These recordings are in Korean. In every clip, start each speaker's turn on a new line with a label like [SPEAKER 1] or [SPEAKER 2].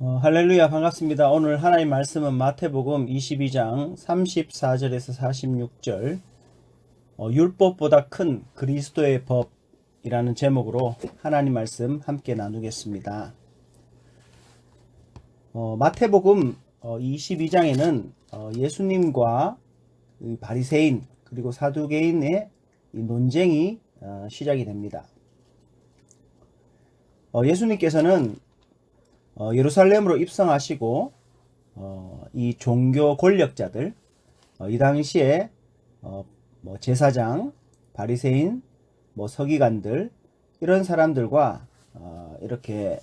[SPEAKER 1] 어, 할렐루야 반갑습니다. 오늘 하나님 말씀은 마태복음 22장 34절에서 46절 어, 율법보다 큰 그리스도의 법이라는 제목으로 하나님 말씀 함께 나누겠습니다. 어, 마태복음 어, 22장에는 어, 예수님과 이 바리새인 그리고 사두개인의 이 논쟁이 어, 시작이 됩니다. 어, 예수님께서는 어, 예루살렘으로 입성하시고 어, 이 종교 권력자들 어, 이 당시에 어, 뭐 제사장, 바리새인, 뭐 서기관들 이런 사람들과 어, 이렇게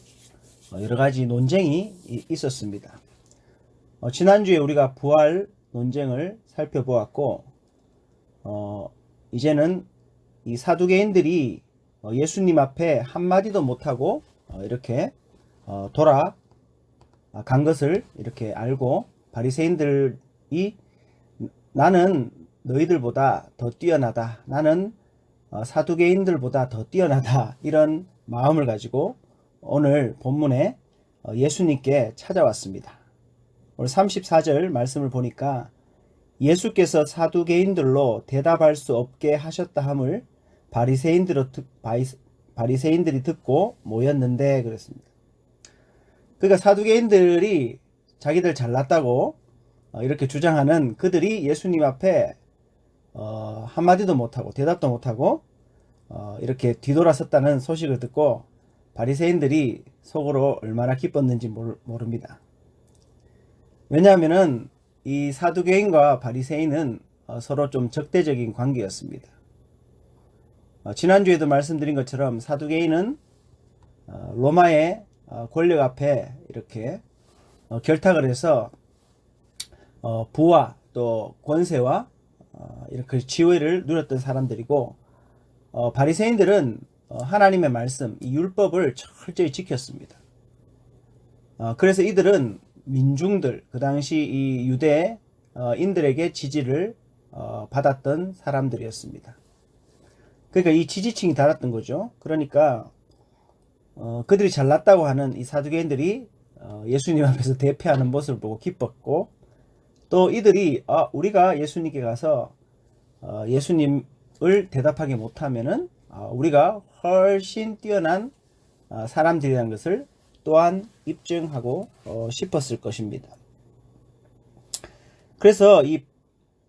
[SPEAKER 1] 어, 여러 가지 논쟁이 이- 있었습니다. 어, 지난주에 우리가 부활 논쟁을 살펴보았고 어, 이제는 이 사두개인들이 어, 예수님 앞에 한마디도 못하고 어, 이렇게 어, 돌아 아, 간 것을 이렇게 알고 바리새인들이 나는 너희들보다 더 뛰어나다. 나는 어, 사두개인들보다 더 뛰어나다. 이런 마음을 가지고 오늘 본문에 어, 예수님께 찾아왔습니다. 오늘 34절 말씀을 보니까 예수께서 사두개인들로 대답할 수 없게 하셨다 함을 바리새인들이 듣고 모였는데 그랬습니다. 그러니까 사두개인들이 자기들 잘났다고 어, 이렇게 주장하는 그들이 예수님 앞에 어, 한마디도 못하고 대답도 못하고 어, 이렇게 뒤돌아섰다는 소식을 듣고 바리새인들이 속으로 얼마나 기뻤는지 모릅니다. 왜냐하면은 이 사두개인과 바리새인은 어, 서로 좀 적대적인 관계였습니다. 어, 지난주에도 말씀드린 것처럼 사두개인은 어, 로마의 어, 권력 앞에 이렇게 어, 결탁을 해서 어, 부와 또 권세와 어, 이렇게 지위를 누렸던 사람들이고 어, 바리새인들은 어, 하나님의 말씀, 이 율법을 철저히 지켰습니다. 어, 그래서 이들은 민중들, 그 당시 이 유대인들에게 지지를 어, 받았던 사람들이었습니다. 그러니까 이 지지층이 달았던 거죠. 그러니까 어, 그들이 잘났다고 하는 이 사두개인들이 어, 예수님 앞에서 대표하는 모습을 보고 기뻤고 또 이들이 아, 우리가 예수님께 가서 어, 예수님을 대답하게 못하면은 아, 우리가 훨씬 뛰어난 아, 사람들이라는 것을 또한 입증하고 어, 싶었을 것입니다. 그래서 이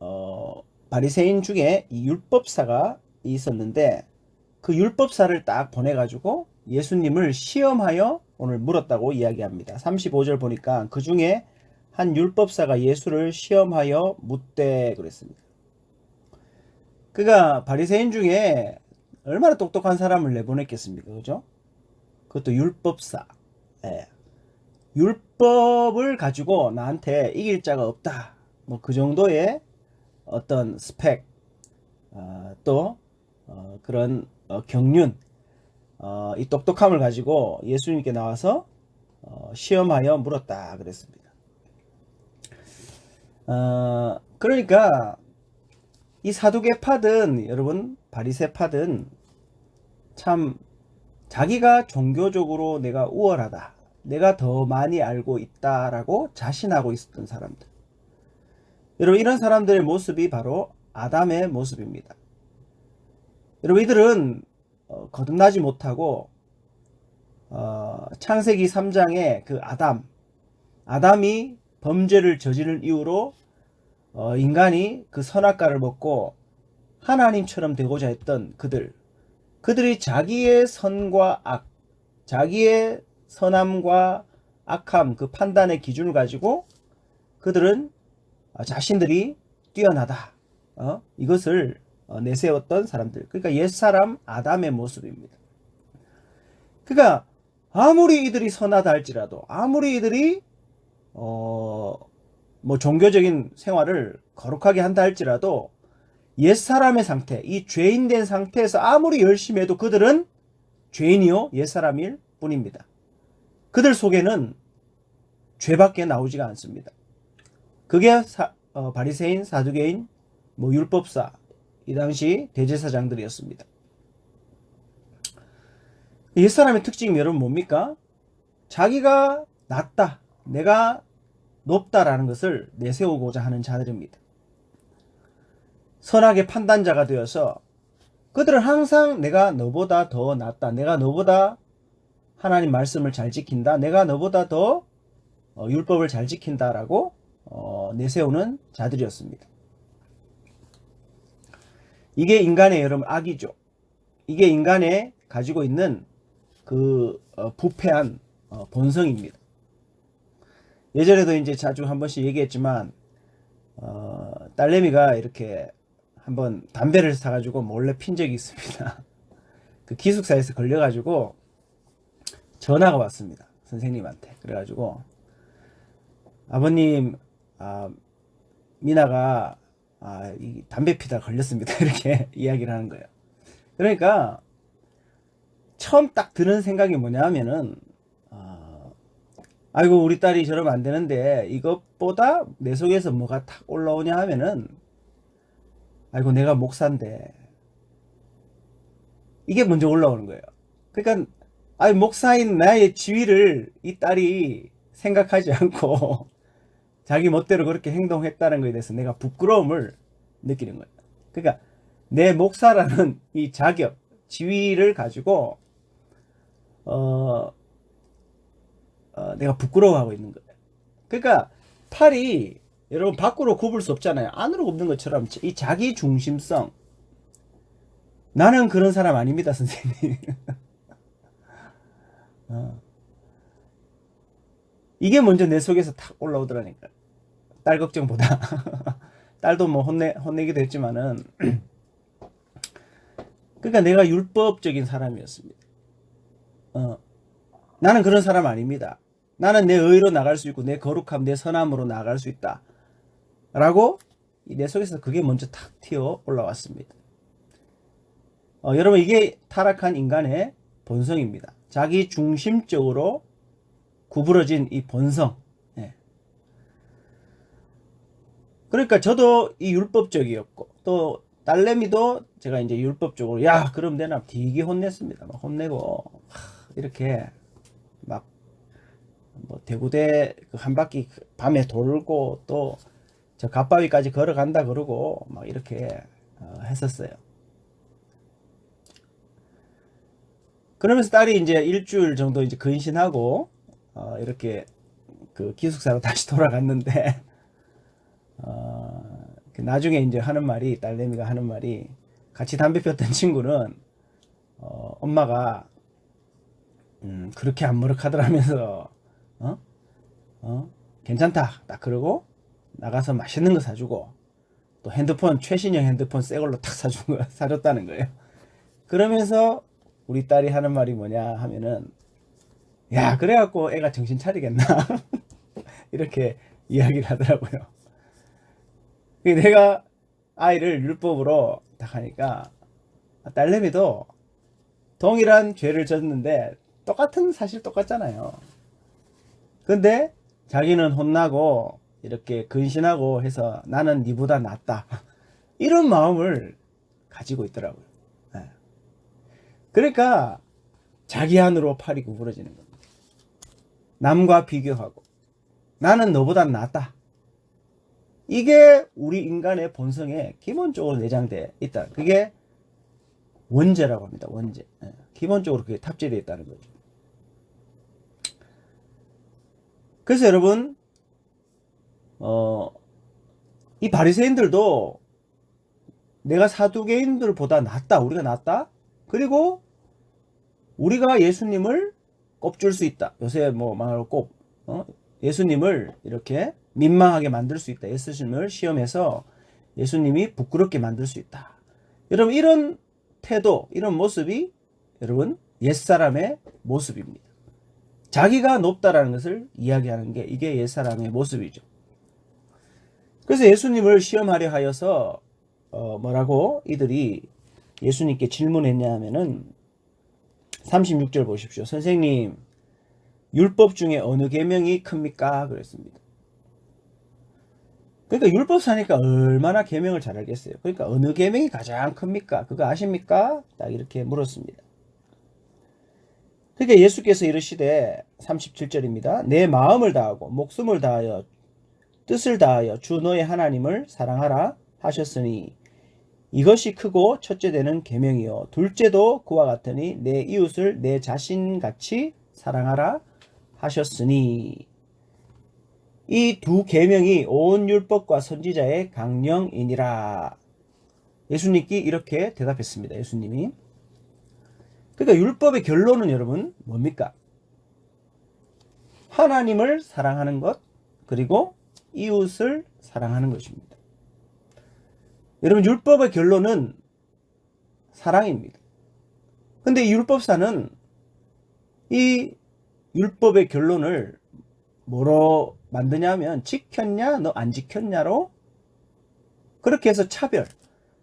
[SPEAKER 1] 어, 바리새인 중에 이 율법사가 있었는데 그 율법사를 딱 보내가지고 예수님을 시험하여 오늘 물었다고 이야기합니다. 35절 보니까 그 중에 한 율법사가 예수를 시험하여 묻되 그랬습니다. 그가 바리새인 중에 얼마나 똑똑한 사람을 내보냈겠습니까? 그죠? 그것도 율법사. 예. 율법을 가지고 나한테 이길 자가 없다. 뭐 그 정도의 어떤 스펙, 어, 또 어, 그런 어, 경륜, 어, 이 똑똑함을 가지고 예수님께 나와서 어, 시험하여 물었다 그랬습니다. 어, 그러니까 이 사두개파든 여러분 바리새파든 참 자기가 종교적으로 내가 우월하다, 내가 더 많이 알고 있다라고 자신하고 있었던 사람들. 여러분 이런 사람들의 모습이 바로 아담의 모습입니다. 여러분 이들은 어, 거듭나지 못하고 어, 창세기 3장의 그 아담, 아담이 범죄를 저지른 이후로 어, 인간이 그 선악과를 먹고 하나님처럼 되고자 했던 그들, 그들이 자기의 선과 악, 자기의 선함과 악함 그 판단의 기준을 가지고 그들은 어, 자신들이 뛰어나다. 어? 이것을 어, 내세웠던 사람들. 그러니까 옛사람 아담의 모습입니다. 그러니까 아무리 이들이 선하다 할지라도 아무리 이들이 어, 뭐 종교적인 생활을 거룩하게 한다 할지라도 옛사람의 상태, 이 죄인된 상태에서 아무리 열심히 해도 그들은 죄인이요 옛사람일 뿐입니다. 그들 속에는 죄밖에 나오지가 않습니다. 그게 사- 어, 바리새인, 사두개인, 뭐 율법사 이 당시 대제사장들이었습니다. 옛사람의 특징이 여러분 뭡니까? 자기가 낮다. 내가 높다라는 것을 내세우고자 하는 자들입니다. 선악의 판단자가 되어서 그들은 항상 내가 너보다 더 낫다. 내가 너보다 하나님 말씀을 잘 지킨다. 내가 너보다 더 어, 율법을 잘 지킨다라고 어, 내세우는 자들이었습니다. 이게 인간의 여러분 악이죠. 이게 인간의 가지고 있는 그 어, 부패한 어, 본성입니다. 예전에도 이제 자주 한 번씩 얘기했지만 어, 딸내미가 이렇게 한번 담배를 사가지고 몰래 핀 적이 있습니다. 그 기숙사에서 걸려가지고 전화가 왔습니다. 선생님한테. 그래가지고 아버님, 아, 미나가 아, 이 담배 피다 걸렸습니다. 이렇게 이야기를 하는 거예요. 그러니까 처음 딱 드는 생각이 뭐냐 하면은 아, 아이고 우리 딸이 저러면 안 되는데 이것보다 내 속에서 뭐가 탁 올라오냐 하면은 아이고 내가 목사인데 이게 먼저 올라오는 거예요. 그러니까 아이 목사인 나의 지위를 이 딸이 생각하지 않고 자기 멋대로 그렇게 행동했다는 것에 대해서 내가 부끄러움을 느끼는 거예요. 그러니까 내 목사라는 이 자격, 지위를 가지고 어, 어, 내가 부끄러워하고 있는 거예요. 그러니까 팔이 여러분 밖으로 굽을 수 없잖아요. 안으로 굽는 것처럼 이 자기 중심성. 나는 그런 사람 아닙니다, 선생님. 어. 이게 먼저 내 속에서 탁 올라오더라니까. 딸 걱정보다. 딸도 뭐 혼내, 혼내기도 했지만은. 그러니까 내가 율법적인 사람이었습니다. 어. 나는 그런 사람 아닙니다. 나는 내 의로 나갈 수 있고, 내 거룩함, 내 선함으로 나갈 수 있다. 라고 내 속에서 그게 먼저 탁 튀어 올라왔습니다. 어, 여러분, 이게 타락한 인간의 본성입니다. 자기 중심적으로 구부러진 이 본성. 예. 그러니까 저도 이 율법적이었고, 또 딸내미도 제가 이제 율법적으로, 야, 그럼 내나 되게 혼냈습니다. 막 혼내고, 하, 이렇게 막, 뭐, 대구대 그한 바퀴 밤에 돌고, 또, 저 갓바위까지 걸어간다 그러고, 막 이렇게 어, 했었어요. 그러면서 딸이 이제 일주일 정도 이제 근신하고 어, 이렇게 그 기숙사로 다시 돌아갔는데 어, 그 나중에 이제 하는 말이 딸내미가 하는 말이 같이 담배 폈던 친구는 어, 엄마가 음, 그렇게 안 머쓱하더라면서 어? 어? 괜찮다 딱 그러고 나가서 맛있는 거 사주고 또 핸드폰 최신형 핸드폰 새 걸로 탁 사준 거 사줬다는 거예요. 그러면서 우리 딸이 하는 말이 뭐냐 하면은 야 그래갖고 애가 정신 차리겠나 이렇게 이야기를 하더라고요. 내가 아이를 율법으로 딱 하니까 딸내미도 동일한 죄를 졌는데 똑같은 사실 똑같잖아요. 근데 자기는 혼나고 이렇게 근신하고 해서 나는 니보다 낫다 이런 마음을 가지고 있더라고요. 네. 그러니까 자기 안으로 팔이 구부러지는 겁니다. 남과 비교하고 나는 너보다 낫다. 이게 우리 인간의 본성에 기본적으로 내장되어 있다. 그게 원죄라고 합니다. 원죄. 예. 기본적으로 그게 탑재되어 있다는 거죠. 그래서 여러분, 어, 이 바리새인들도 내가 사두개인들보다 낫다. 우리가 낫다. 그리고 우리가 예수님을 꼽줄 수 있다. 요새 뭐 말로 꼽 어? 예수님을 이렇게 민망하게 만들 수 있다. 예수님을 시험해서 예수님이 부끄럽게 만들 수 있다. 여러분 이런 태도, 이런 모습이 여러분 옛사람의 모습입니다. 자기가 높다라는 것을 이야기하는 게 이게 옛사람의 모습이죠. 그래서 예수님을 시험하려 하여서 어 뭐라고 이들이 예수님께 질문했냐 하면은 36절 보십시오. 선생님, 율법 중에 어느 계명이 큽니까? 그랬습니다. 그러니까 율법 사니까 얼마나 계명을 잘 알겠어요. 그러니까 어느 계명이 가장 큽니까? 그거 아십니까? 딱 이렇게 물었습니다. 그러니까 예수께서 이르시되 37절입니다. 내 마음을 다하고 목숨을 다하여 뜻을 다하여 주 너의 하나님을 사랑하라 하셨으니 이것이 크고 첫째 되는 계명이요 둘째도 그와 같으니 내 이웃을 내 자신 같이 사랑하라 하셨으니 이 두 계명이 온 율법과 선지자의 강령이니라. 예수님께 이렇게 대답했습니다. 예수님이. 그러니까 율법의 결론은 여러분 뭡니까? 하나님을 사랑하는 것 그리고 이웃을 사랑하는 것입니다. 여러분 율법의 결론은 사랑입니다. 근데 율법사는 이 율법의 결론을 뭐로 만드냐면 지켰냐 너 안 지켰냐로 그렇게 해서 차별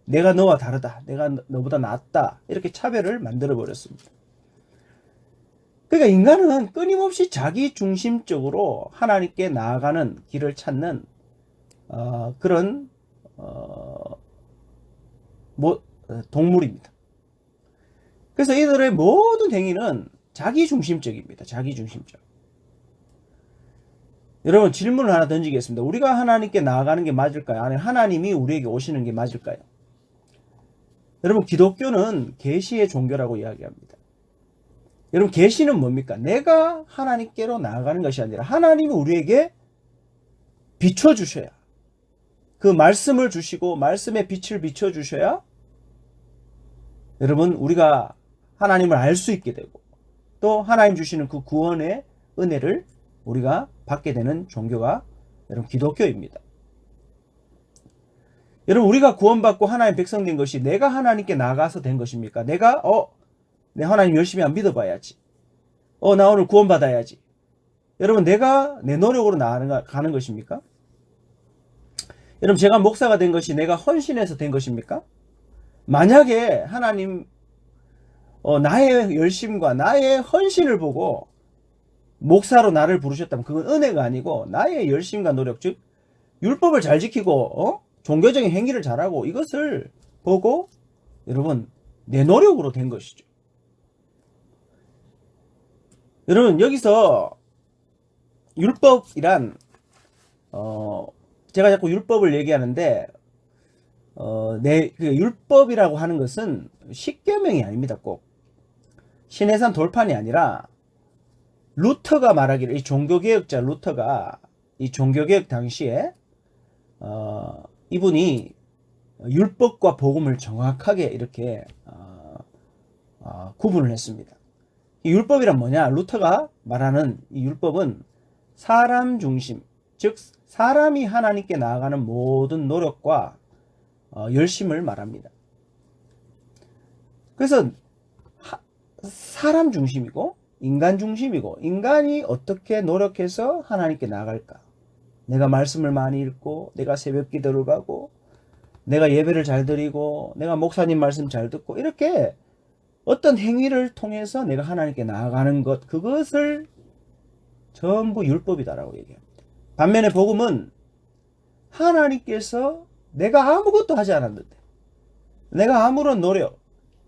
[SPEAKER 1] 내가 너와 다르다 내가 너보다 낫다 이렇게 차별을 만들어 버렸습니다. 그러니까 인간은 끊임없이 자기 중심적으로 하나님께 나아가는 길을 찾는 어, 그런 어, 뭐, 동물입니다. 그래서 이들의 모든 행위는 자기 중심적입니다. 자기 중심적. 여러분 질문을 하나 던지겠습니다. 우리가 하나님께 나아가는 게 맞을까요? 아니 하나님이 우리에게 오시는 게 맞을까요? 여러분 기독교는 계시의 종교라고 이야기합니다. 여러분 계시는 뭡니까? 내가 하나님께로 나아가는 것이 아니라 하나님이 우리에게 비춰 주셔야 그 말씀을 주시고 말씀의 빛을 비춰 주셔야 여러분 우리가 하나님을 알 수 있게 되고 또 하나님 주시는 그 구원의 은혜를 우리가 받게 되는 종교가 여러분 기독교입니다. 여러분 우리가 구원받고 하나님 백성 된 것이 내가 하나님께 나가서 된 것입니까? 내가 어, 내 하나님 열심히 안 믿어봐야지. 어, 나 오늘 구원받아야지. 여러분 내가 내 노력으로 나가는 가는 것입니까? 여러분 제가 목사가 된 것이 내가 헌신해서 된 것입니까? 만약에 하나님 어, 나의 열심과 나의 헌신을 보고 목사로 나를 부르셨다면 그건 은혜가 아니고 나의 열심과 노력 즉 율법을 잘 지키고 어? 종교적인 행위를 잘하고 이것을 보고 여러분 내 노력으로 된 것이죠. 여러분 여기서 율법이란 어 제가 자꾸 율법을 얘기하는데 어내 그 율법이라고 하는 것은 십계명이 아닙니다. 꼭 신해산 돌판이 아니라 루터가 말하기를 이 종교개혁자 루터가 이 종교개혁 당시에 어, 이분이 율법과 복음을 정확하게 이렇게 어, 어, 구분을 했습니다. 이 율법이란 뭐냐? 루터가 말하는 이 율법은 사람 중심, 즉 사람이 하나님께 나아가는 모든 노력과 어, 열심을 말합니다. 그래서 하, 사람 중심이고 인간 중심이고 인간이 어떻게 노력해서 하나님께 나갈까? 내가 말씀을 많이 읽고 내가 새벽 기도를 가고 내가 예배를 잘 드리고 내가 목사님 말씀 잘 듣고 이렇게 어떤 행위를 통해서 내가 하나님께 나아가는 것 그것을 전부 율법이다라고 얘기합니다. 반면에 복음은 하나님께서 내가 아무것도 하지 않았는데 내가 아무런 노력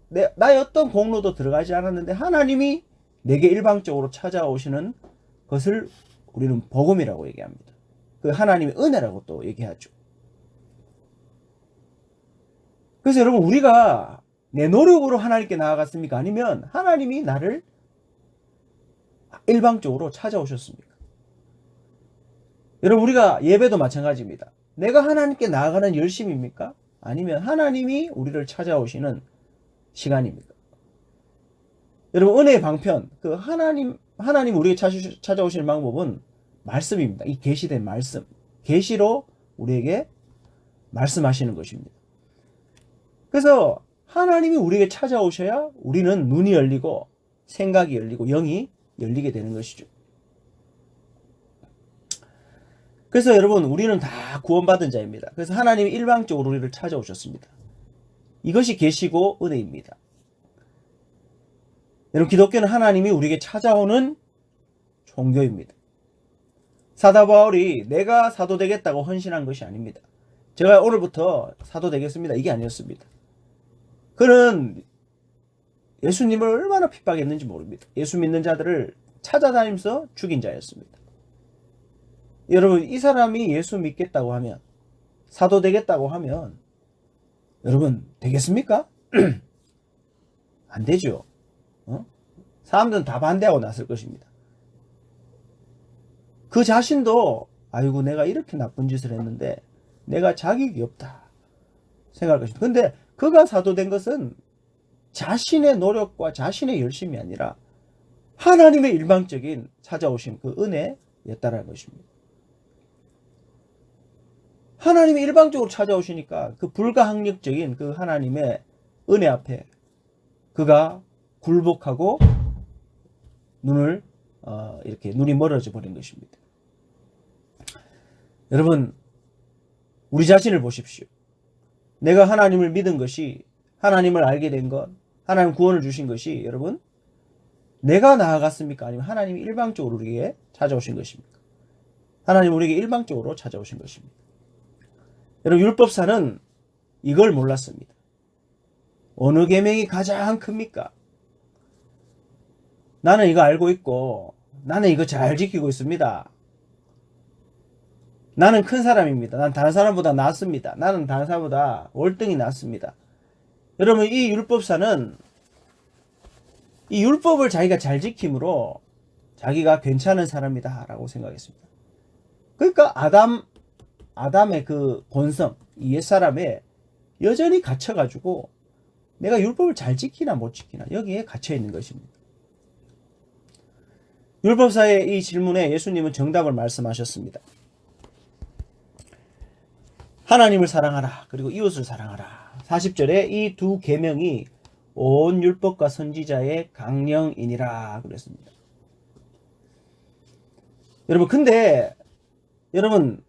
[SPEAKER 1] 내, 나의 어떤 공로도 들어가지 않았는데 하나님이 내게 일방적으로 찾아오시는 것을 우리는 복음이라고 얘기합니다. 그 하나님의 은혜라고 또 얘기하죠. 그래서 여러분 우리가 내 노력으로 하나님께 나아갔습니까? 아니면 하나님이 나를 일방적으로 찾아오셨습니까? 여러분 우리가 예배도 마찬가지입니다. 내가 하나님께 나아가는 열심입니까? 아니면 하나님이 우리를 찾아오시는 시간입니까? 여러분 은혜의 방편 그 하나님 하나님 우리에게 찾아오시는 방법은 말씀입니다. 이 계시된 말씀 계시로 우리에게 말씀하시는 것입니다. 그래서 하나님이 우리에게 찾아오셔야 우리는 눈이 열리고 생각이 열리고 영이 열리게 되는 것이죠. 그래서 여러분 우리는 다 구원받은 자입니다. 그래서 하나님이 일방적으로 우리를 찾아오셨습니다. 이것이 계시고 은혜입니다. 여러분 기독교는 하나님이 우리에게 찾아오는 종교입니다. 사도 바울이 내가 사도 되겠다고 헌신한 것이 아닙니다. 제가 오늘부터 사도 되겠습니다. 이게 아니었습니다. 그는 예수님을 얼마나 핍박했는지 모릅니다. 예수 믿는 자들을 찾아다니면서 죽인 자였습니다. 여러분, 이 사람이 예수 믿겠다고 하면, 사도 되겠다고 하면, 여러분, 되겠습니까? 안 되죠. 어? 사람들은 다 반대하고 났을 것입니다. 그 자신도, 아이고, 내가 이렇게 나쁜 짓을 했는데, 내가 자격이 없다. 생각할 것입니다. 근데 그가 사도된 것은 자신의 노력과 자신의 열심이 아니라 하나님의 일방적인 찾아오신 그 은혜였다라는 것입니다. 하나님이 일방적으로 찾아오시니까 그 불가항력적인 그 하나님의 은혜 앞에 그가 굴복하고 눈을 어, 이렇게 눈이 멀어져 버린 것입니다. 여러분 우리 자신을 보십시오. 내가 하나님을 믿은 것이 하나님을 알게 된 것, 하나님 구원을 주신 것이 여러분 내가 나아갔습니까? 아니면 하나님이 일방적으로 우리에게 찾아오신 것입니까? 하나님 우리에게 일방적으로 찾아오신 것입니다. 여러분 율법사는 이걸 몰랐습니다. 어느 계명이 가장 큽니까? 나는 이거 알고 있고 나는 이거 잘 지키고 있습니다. 나는 큰 사람입니다. 난 다른 사람보다 낫습니다. 나는 다른 사람보다 월등히 낫습니다. 여러분 이 율법사는 이 율법을 자기가 잘 지킴으로 자기가 괜찮은 사람이다 라고 생각했습니다. 그러니까 아담 아담의 그 본성, 이 옛사람에 여전히 갇혀가지고 내가 율법을 잘 지키나 못 지키나 여기에 갇혀 있는 것입니다. 율법사의 이 질문에 예수님은 정답을 말씀하셨습니다. 하나님을 사랑하라. 그리고 이웃을 사랑하라. 40절에 이 두 계명이 온 율법과 선지자의 강령이니라 그랬습니다. 여러분 근데 여러분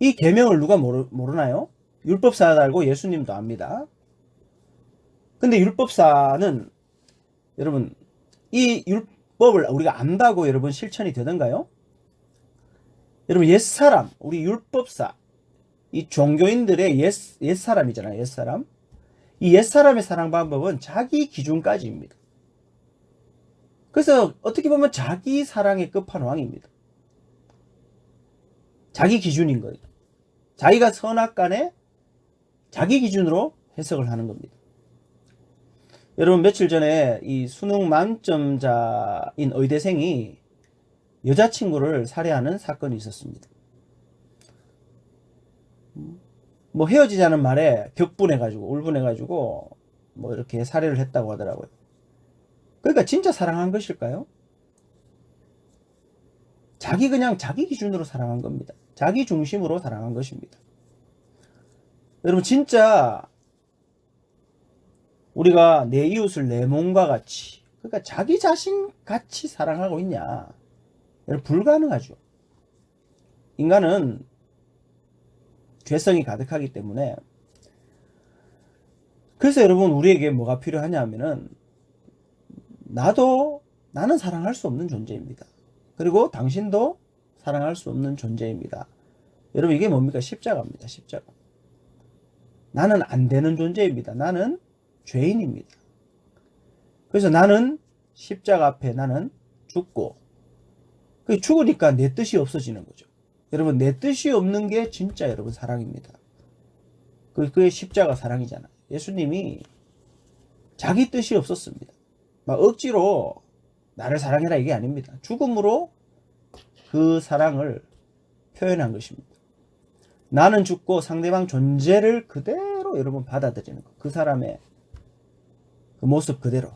[SPEAKER 1] 이 계명을 누가 모르, 모르나요? 율법사도 알고 예수님도 압니다. 근데 율법사는 여러분 이 율 법을 우리가 안다고 여러분 실천이 되던가요? 여러분 옛사람 우리 율법사 이 종교인들의 옛, 옛사람이잖아요. 옛사람. 이 옛사람의 사랑 방법은 자기 기준까지입니다. 그래서 어떻게 보면 자기 사랑의 끝판왕입니다. 자기 기준인 거예요. 자기가 선악간에 자기 기준으로 해석을 하는 겁니다. 여러분 며칠 전에 이 수능 만점자인 의대생이 여자친구를 살해하는 사건이 있었습니다. 뭐 헤어지자는 말에 격분해가지고 울분해가지고 뭐 이렇게 살해를 했다고 하더라고요. 그러니까 진짜 사랑한 것일까요? 자기 그냥 자기 기준으로 사랑한 겁니다. 자기 중심으로 사랑한 것입니다. 여러분 진짜 우리가 내 이웃을 내 몸과 같이 그러니까 자기 자신 같이 사랑하고 있냐? 불가능하죠. 인간은 죄성이 가득하기 때문에 그래서 여러분 우리에게 뭐가 필요하냐 하면은 나도 나는 사랑할 수 없는 존재입니다. 그리고 당신도 사랑할 수 없는 존재입니다. 여러분 이게 뭡니까? 십자가입니다. 십자가. 나는 안 되는 존재입니다. 나는 죄인입니다. 그래서 나는 십자가 앞에 나는 죽고 그 죽으니까 내 뜻이 없어지는 거죠. 여러분 내 뜻이 없는 게 진짜 여러분 사랑입니다. 그 그게 십자가 사랑이잖아. 예수님이 자기 뜻이 없었습니다. 막 억지로 나를 사랑해라 이게 아닙니다. 죽음으로 그 사랑을 표현한 것입니다. 나는 죽고 상대방 존재를 그대로 여러분 받아들이는 것. 그 사람의 그 모습 그대로.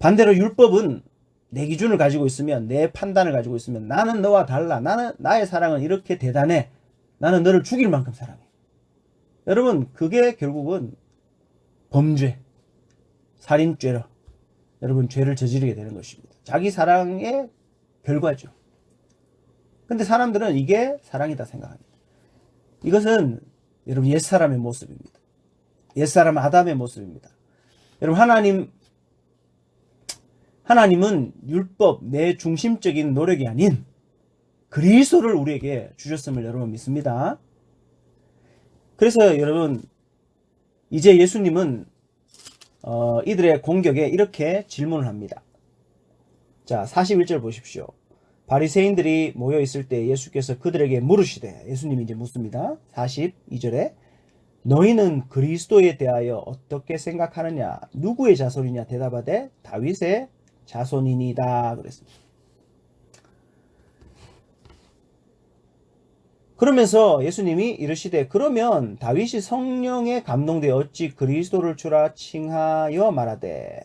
[SPEAKER 1] 반대로 율법은 내 기준을 가지고 있으면 내 판단을 가지고 있으면 나는 너와 달라. 나는 나의 사랑은 이렇게 대단해. 나는 너를 죽일 만큼 사랑해. 여러분 그게 결국은 범죄, 살인죄로 여러분 죄를 저지르게 되는 것입니다. 자기 사랑의 결과죠. 근데 사람들은 이게 사랑이다 생각합니다. 이것은 여러분 옛사람의 모습입니다. 옛사람 아담의 모습입니다. 여러분 하나님 하나님은 율법 내 중심적인 노력이 아닌 그리스도를 우리에게 주셨음을 여러분 믿습니다. 그래서 여러분 이제 예수님은 어, 이들의 공격에 이렇게 질문을 합니다. 자, 41절 보십시오. 바리새인들이 모여 있을 때 예수께서 그들에게 물으시되 예수님이 이제 묻습니다. 42절에 너희는 그리스도에 대하여 어떻게 생각하느냐? 누구의 자손이냐? 대답하되 다윗의 자손이니다 그랬습니다. 그러면서 예수님이 이르시되 그러면 다윗이 성령에 감동되어 어찌 그리스도를 주라 칭하여 말하되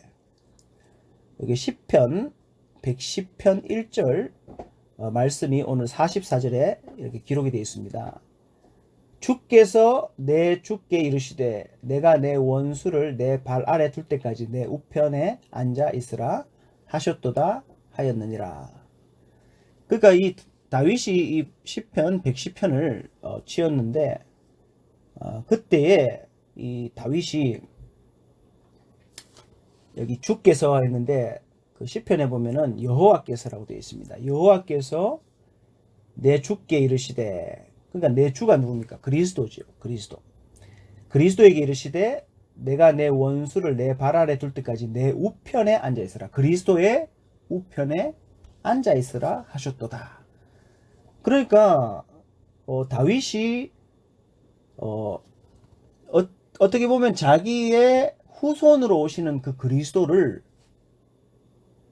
[SPEAKER 1] 여기 10편 110편 1절 어, 말씀이 오늘 44절에 이렇게 기록이 되어 있습니다. 주께서 내 주께 이르시되 내가 내 원수를 내 발 아래 둘 때까지 내 우편에 앉아 있으라 하셨도다 하였느니라. 그러니까 이 다윗이 이 시편 110편을 어, 지었는데 어, 그때에 이 다윗이 여기 주께서 했는데 그 시편에 보면은 여호와께서라고 되어 있습니다. 여호와께서 내 주께 이르시되 그러니까 내 주가 누굽니까? 그리스도죠. 그리스도. 그리스도에게 이르시되 내가 내 원수를 내 발 아래 둘 때까지 내 우편에 앉아 있으라. 그리스도의 우편에 앉아 있으라 하셨도다. 그러니까 어, 다윗이 어, 어, 어떻게 보면 자기의 후손으로 오시는 그 그리스도를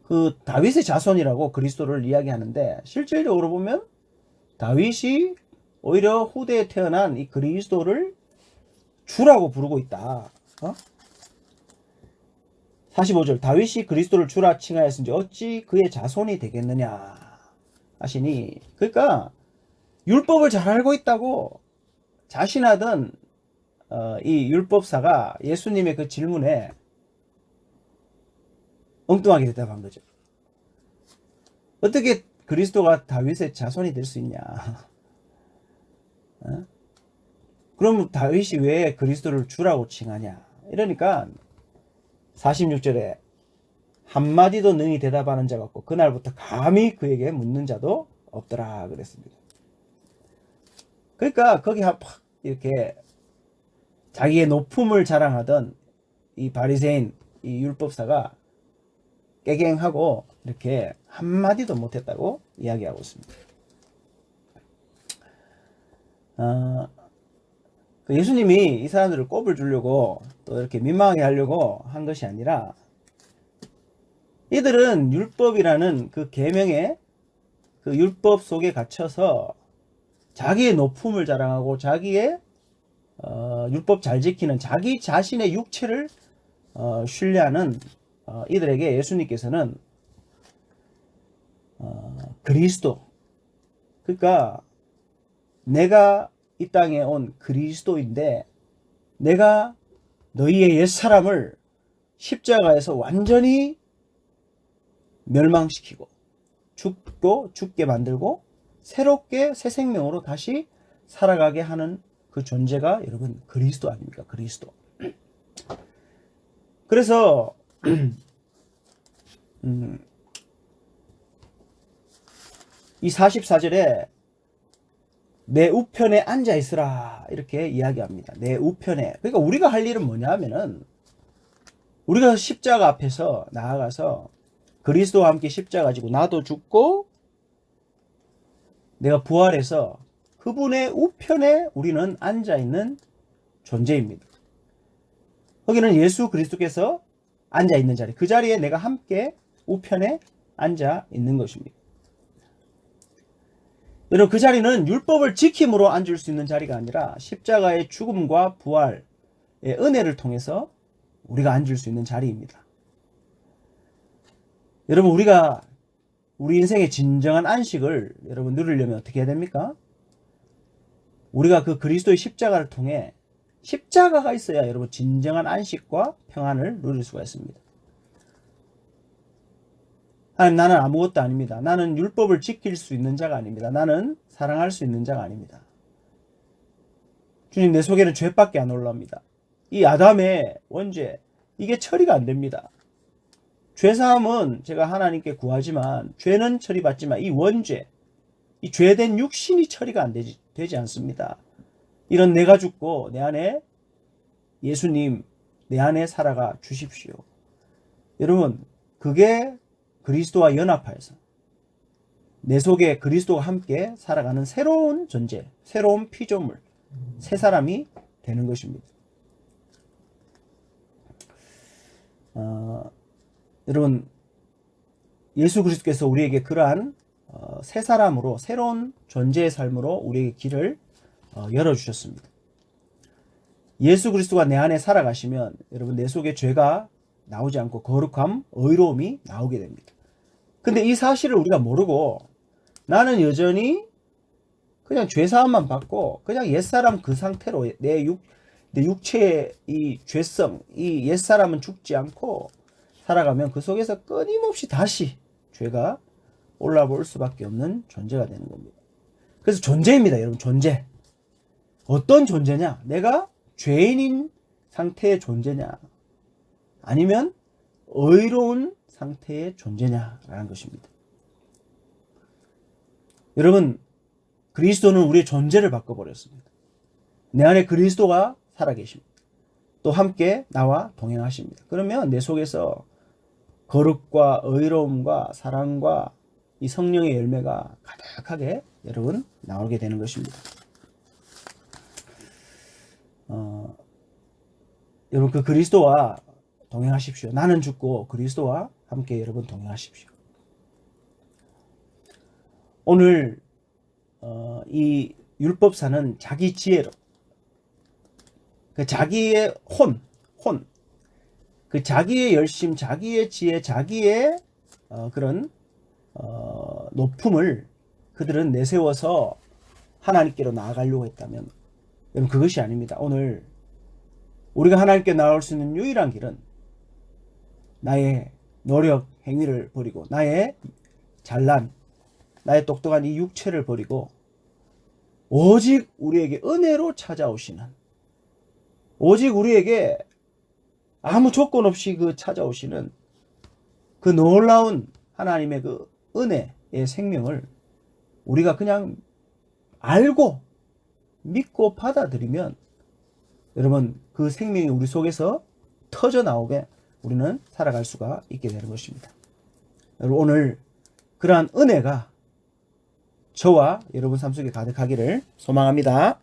[SPEAKER 1] 그 다윗의 자손이라고 그리스도를 이야기하는데 실질적으로 보면 다윗이 오히려 후대에 태어난 이 그리스도를 주라고 부르고 있다. 어? 45절 다윗이 그리스도를 주라 칭하였은지 어찌 그의 자손이 되겠느냐 하시니 그러니까 율법을 잘 알고 있다고 자신하던 어, 이 율법사가 예수님의 그 질문에 엉뚱하게 대답한 거죠. 어떻게 그리스도가 다윗의 자손이 될 수 있냐? 어? 그럼 다윗이 왜 그리스도를 주라고 칭하냐? 이러니까 46절에 한마디도 능히 대답하는 자가 없고 그날부터 감히 그에게 묻는 자도 없더라 그랬습니다. 그러니까 거기 팍 이렇게 자기의 높음을 자랑하던 이 바리새인 이 율법사가 깨갱하고 이렇게 한마디도 못했다고 이야기하고 있습니다. 어, 그 예수님이 이 사람들을 꼽을 주려고 또 이렇게 민망하게 하려고 한 것이 아니라 이들은 율법이라는 그 계명의 그 율법 속에 갇혀서 자기의 높음을 자랑하고 자기의 어, 율법 잘 지키는 자기 자신의 육체를 어, 신뢰하는 어, 이들에게 예수님께서는 어, 그리스도. 그러니까 내가 이 땅에 온 그리스도인데 내가 너희의 옛사람을 십자가에서 완전히 멸망시키고 죽고 죽게 만들고 새롭게 새 생명으로 다시 살아가게 하는 그 존재가 여러분 그리스도 아닙니까? 그리스도. 그래서 음, 이 44절에 내 우편에 앉아 있으라 이렇게 이야기합니다. 내 우편에. 그러니까 우리가 할 일은 뭐냐면은 우리가 십자가 앞에서 나아가서 그리스도와 함께 십자가 지고 나도 죽고 내가 부활해서 그분의 우편에 우리는 앉아 있는 존재입니다. 거기는 예수 그리스도께서 앉아 있는 자리. 그 자리에 내가 함께 우편에 앉아 있는 것입니다. 여러분 그 자리는 율법을 지킴으로 앉을 수 있는 자리가 아니라 십자가의 죽음과 부활의 은혜를 통해서 우리가 앉을 수 있는 자리입니다. 여러분 우리가 우리 인생의 진정한 안식을 여러분 누리려면 어떻게 해야 됩니까? 우리가 그 그리스도의 십자가를 통해 십자가가 있어야 여러분 진정한 안식과 평안을 누릴 수가 있습니다. 하나님 나는 아무것도 아닙니다. 나는 율법을 지킬 수 있는 자가 아닙니다. 나는 사랑할 수 있는 자가 아닙니다. 주님 내 속에는 죄밖에 안 올라옵니다. 이 아담의 원죄 이게 처리가 안 됩니다. 죄사함은 제가 하나님께 구하지만 죄는 처리받지만 이 원죄 이 죄된 육신이 처리가 안 되지, 되지 않습니다. 이런 내가 죽고 내 안에 예수님 내 안에 살아가 주십시오. 여러분, 그게 그리스도와 연합하여서 내 속에 그리스도와 함께 살아가는 새로운 존재, 새로운 피조물, 새 사람이 되는 것입니다. 어, 여러분, 예수 그리스도께서 우리에게 그러한 어, 새 사람으로 새로운 존재의 삶으로 우리에게 길을 어, 열어주셨습니다. 예수 그리스도가 내 안에 살아가시면 여러분 내 속에 죄가 나오지 않고 거룩함, 의로움이 나오게 됩니다. 근데 이 사실을 우리가 모르고 나는 여전히 그냥 죄사함만 받고 그냥 옛사람 그 상태로 내, 육, 내 육체의 이 죄성, 이 옛사람은 죽지 않고 살아가면 그 속에서 끊임없이 다시 죄가 올라올 수밖에 없는 존재가 되는 겁니다. 그래서 존재입니다, 여러분. 존재. 어떤 존재냐? 내가 죄인인 상태의 존재냐? 아니면 의로운 상태의 존재냐라는 것입니다. 여러분, 그리스도는 우리의 존재를 바꿔버렸습니다. 내 안에 그리스도가 살아계십니다. 또 함께 나와 동행하십니다. 그러면 내 속에서 거룩과 의로움과 사랑과 이 성령의 열매가 가득하게 여러분 나오게 되는 것입니다. 어, 여러분 그 그리스도와 동행하십시오. 나는 죽고 그리스도와 함께 여러분 동행하십시오. 오늘 어, 이 율법사는 자기 지혜로 그 자기의 혼, 혼, 그 자기의 열심, 자기의 지혜, 자기의 어, 그런 어, 높음을 그들은 내세워서 하나님께로 나아가려고 했다면 여러분 그것이 아닙니다. 오늘 우리가 하나님께 나올 수 있는 유일한 길은 나의 노력, 행위를 버리고 나의 잘난, 나의 똑똑한 이 육체를 버리고 오직 우리에게 은혜로 찾아오시는 오직 우리에게 아무 조건 없이 그 찾아오시는 그 놀라운 하나님의 그 은혜의 생명을 우리가 그냥 알고 믿고 받아들이면 여러분 그 생명이 우리 속에서 터져 나오게 우리는 살아갈 수가 있게 되는 것입니다. 여러분 오늘 그러한 은혜가 저와 여러분 삶 속에 가득하기를 소망합니다.